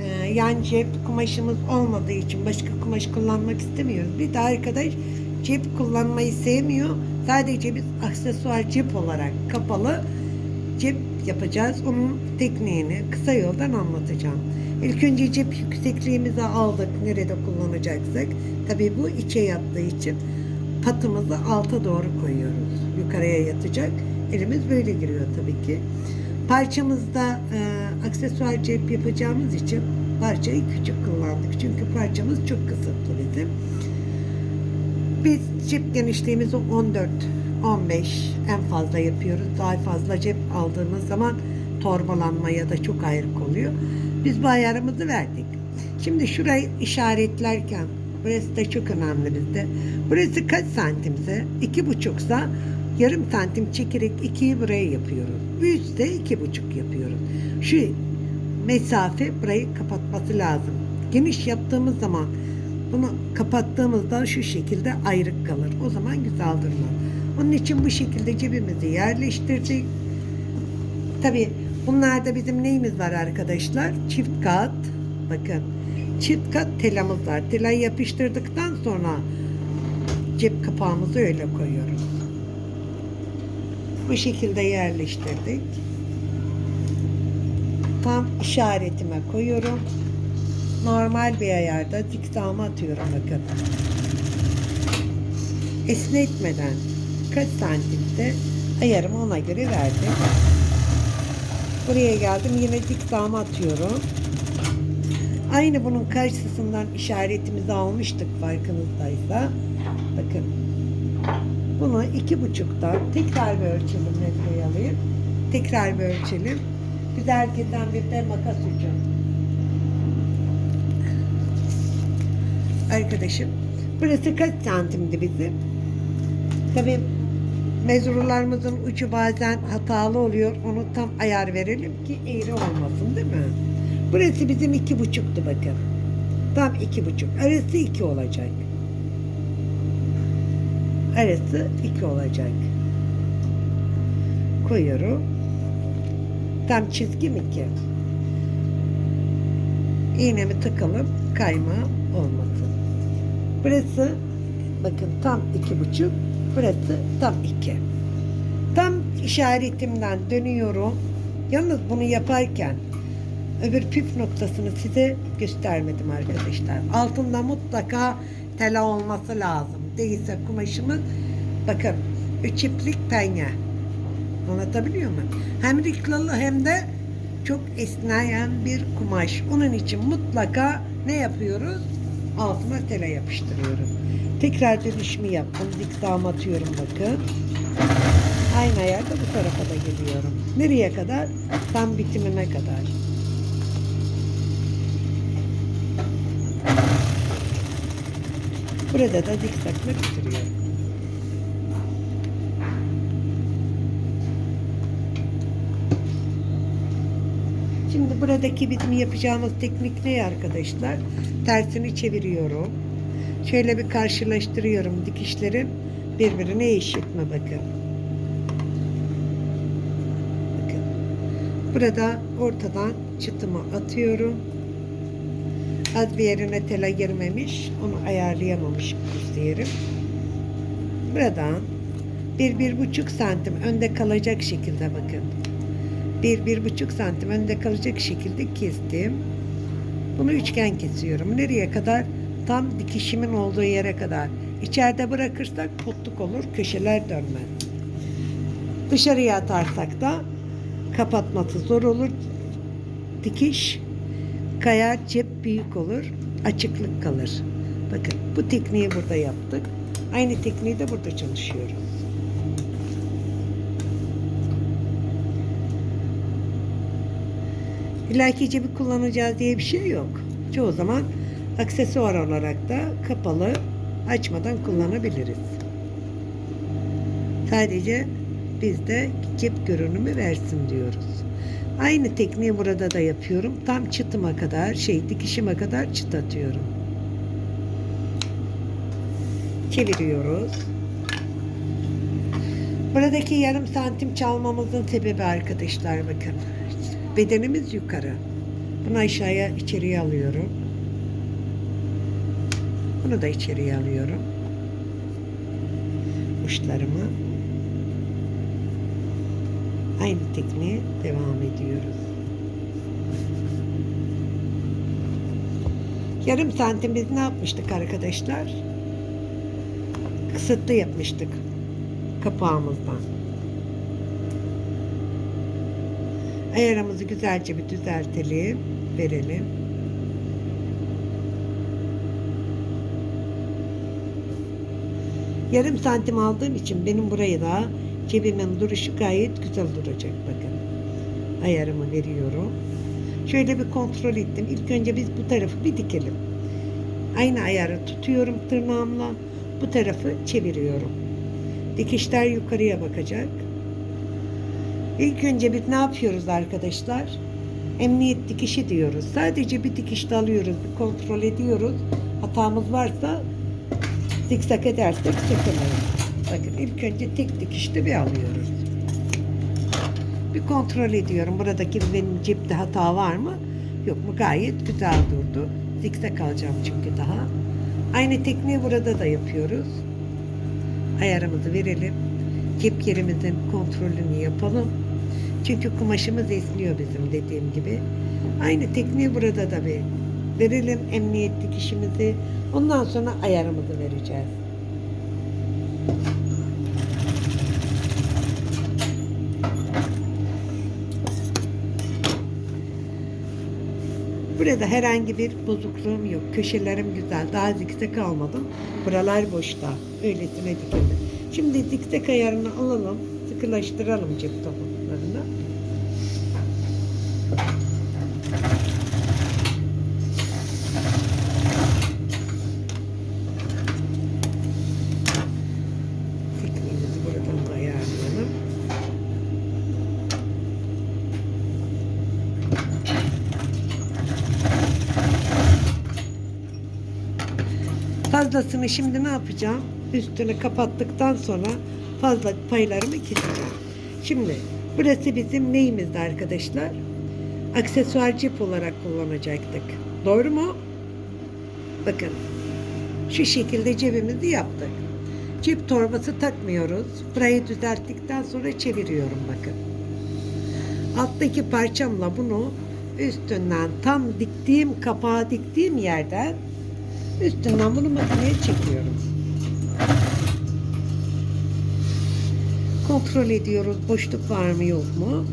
Ee, yani cep kumaşımız olmadığı için başka kumaş kullanmak istemiyoruz. Bir de arkadaş cep kullanmayı sevmiyor. Sadece biz aksesuar cep olarak kapalı cep yapacağız. Onun tekniğini kısa yoldan anlatacağım. İlk önce cep yüksekliğimizi aldık. Nerede kullanacaksak. Tabii bu içe yattığı için patımızı alta doğru koyuyoruz. Yukarıya yatacak. Elimiz böyle giriyor tabii ki. Parçamızda e, aksesuar cep yapacağımız için parçayı küçük kullandık. Çünkü parçamız çok kısıtlı bizim. Biz cep genişliğimizi 14, 15 en fazla yapıyoruz. Daha fazla cep aldığımız zaman torbalanma ya da çok ayrık oluyor. Biz bu ayarımızı verdik. Şimdi şurayı işaretlerken burası da çok önemli bizde. Burası kaç santimse iki buçuksa yarım santim çekerek ikiyi buraya yapıyoruz. Üstte iki buçuk yapıyoruz. Şu mesafe burayı kapatması lazım. Geniş yaptığımız zaman bunu kapattığımızda şu şekilde ayrık kalır. O zaman güzel durmaz. Onun için bu şekilde cebimizi yerleştirdik. Tabi bunlarda bizim neyimiz var arkadaşlar? Çift kat. Bakın çift kat telamız var. Telayı yapıştırdıktan sonra cep kapağımızı öyle koyuyoruz. Bu şekilde yerleştirdik. Tam işaretime koyuyorum. Normal bir ayarda zikzağımı atıyorum bakın. Esnetmeden kaç santimse ayarımı ona göre verdim. Buraya geldim yine zikzağımı atıyorum. Aynı bunun karşısından işaretimizi almıştık farkınızdaysa. Bakın. Bunu iki buçuktan tekrar bir ölçelim metreye alayım. Tekrar bir ölçelim. Biz herkesten bir de makas ucu. Arkadaşım. Burası kaç santimdi bizim? Tabii mezurlarımızın ucu bazen hatalı oluyor. Onu tam ayar verelim ki eğri olmasın değil mi? Burası bizim iki buçuktu bakın. Tam iki buçuk. Arası iki olacak. Arası iki olacak. Koyuyorum. Tam çizgi mi ki? İğnemi takalım kayma olmasın. Burası bakın tam iki buçuk. Burası tam iki. Tam işaretimden dönüyorum. Yalnız bunu yaparken öbür püf noktasını size göstermedim arkadaşlar. Altında mutlaka tela olması lazım. Değilse kumaşımız bakın üç iplik penye. Anlatabiliyor muyum? Hem riklalı hem de çok esneyen bir kumaş. Onun için mutlaka ne yapıyoruz? Altına tela yapıştırıyoruz. Tekrar dönüşümü yaptım. Zikzağım atıyorum bakın. Aynı ayarda bu tarafa da geliyorum. Nereye kadar? Tam bitimine kadar. Burada da zikzakla bitiriyorum. Şimdi buradaki bizim yapacağımız teknik ne arkadaşlar? Tersini çeviriyorum. Şöyle bir karşılaştırıyorum dikişlerin birbirine eşit mi bakın. Bakın. Burada ortadan çıtımı atıyorum. Az bir yerine tela girmemiş. Onu ayarlayamamışım diyelim. Buradan bir, bir buçuk santim önde kalacak şekilde bakın. Bir, bir buçuk santim önde kalacak şekilde kestim. Bunu üçgen kesiyorum. Nereye kadar? Tam dikişimin olduğu yere kadar. İçeride bırakırsak potluk olur, köşeler dönmez. Dışarıya atarsak da kapatması zor olur. Dikiş kayar, cep büyük olur, açıklık kalır. Bakın bu tekniği burada yaptık. Aynı tekniği de burada çalışıyoruz. İllaki cebi kullanacağız diye bir şey yok. Çoğu zaman aksesuar olarak da kapalı açmadan kullanabiliriz. Sadece bizde cep görünümü versin diyoruz. Aynı tekniği burada da yapıyorum. Tam çıtıma kadar, şey dikişime kadar çıt atıyorum. Çeviriyoruz. Buradaki yarım santim çalmamızın sebebi arkadaşlar bakın. Bedenimiz yukarı. Bunu aşağıya içeriye alıyorum. Bunu da içeriye alıyorum. Uçlarımı. Aynı tekniğe devam ediyoruz. Yarım santim biz ne yapmıştık arkadaşlar? Kısıtlı yapmıştık kapağımızdan. Ayarımızı güzelce bir düzeltelim, verelim. Yarım santim aldığım için benim burayı da cebimin duruşu gayet güzel duracak bakın. Ayarımı veriyorum. Şöyle bir kontrol ettim. İlk önce biz bu tarafı bir dikelim. Aynı ayarı tutuyorum tırnağımla. Bu tarafı çeviriyorum. Dikişler yukarıya bakacak. İlk önce biz ne yapıyoruz arkadaşlar? Emniyet dikişi diyoruz. Sadece bir dikişte alıyoruz, bir kontrol ediyoruz. Hatamız varsa zikzak edersek sökemeyiz. Bakın ilk önce tek dikişte bir alıyoruz. Bir kontrol ediyorum. Buradaki benim cepte hata var mı? Yok mu? Gayet güzel durdu. Zikzak alacağım çünkü daha. Aynı tekniği burada da yapıyoruz. Ayarımızı verelim. Cep yerimizin kontrolünü yapalım. Çünkü kumaşımız esniyor bizim dediğim gibi. Aynı tekniği burada da bir verelim emniyet dikişimizi. Ondan sonra ayarımızı vereceğiz. Burada herhangi bir bozukluğum yok. Köşelerim güzel. Daha zikzak almadım. Buralar boşta. Öylesine dikildi. Şimdi zikzak ayarını alalım. Sıkılaştıralım cep topuklarını. Tekniğimizi buradan da ayarlayalım. Fazlasını şimdi ne yapacağım? Üstünü kapattıktan sonra fazla paylarımı keseceğim. Şimdi burası bizim neyimizdi arkadaşlar? Aksesuar cep olarak kullanacaktık. Doğru mu? Bakın şu şekilde cebimizi yaptık. Cep torbası takmıyoruz. Burayı düzelttikten sonra çeviriyorum bakın. Alttaki parçamla bunu üstünden tam diktiğim kapağı diktiğim yerden üstünden bunu makineye çekiyorum. Kontrol ediyoruz boşluk var mı yok mu?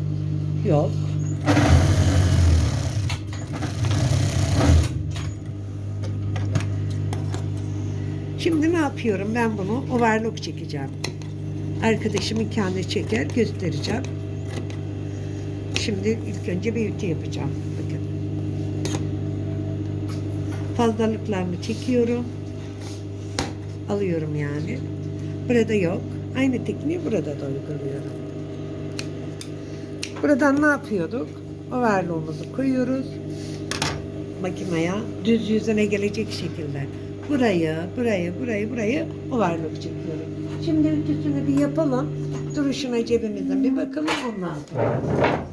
Yok. Şimdi ne yapıyorum? Ben bunu overlock çekeceğim. Arkadaşımın kendi çeker göstereceğim. Şimdi ilk önce bir ütü yapacağım. Bakın. Fazlalıklarını çekiyorum. Alıyorum yani. Burada yok. Aynı tekniği burada da uyguluyorum. Buradan ne yapıyorduk? Overlock'umuzu koyuyoruz. Makineye düz yüzüne gelecek şekilde. Burayı, burayı, burayı, burayı overlock çekiyorum. Şimdi ütüsünü bir yapalım. Duruşuna cebimizden bir bakalım ondan sonra.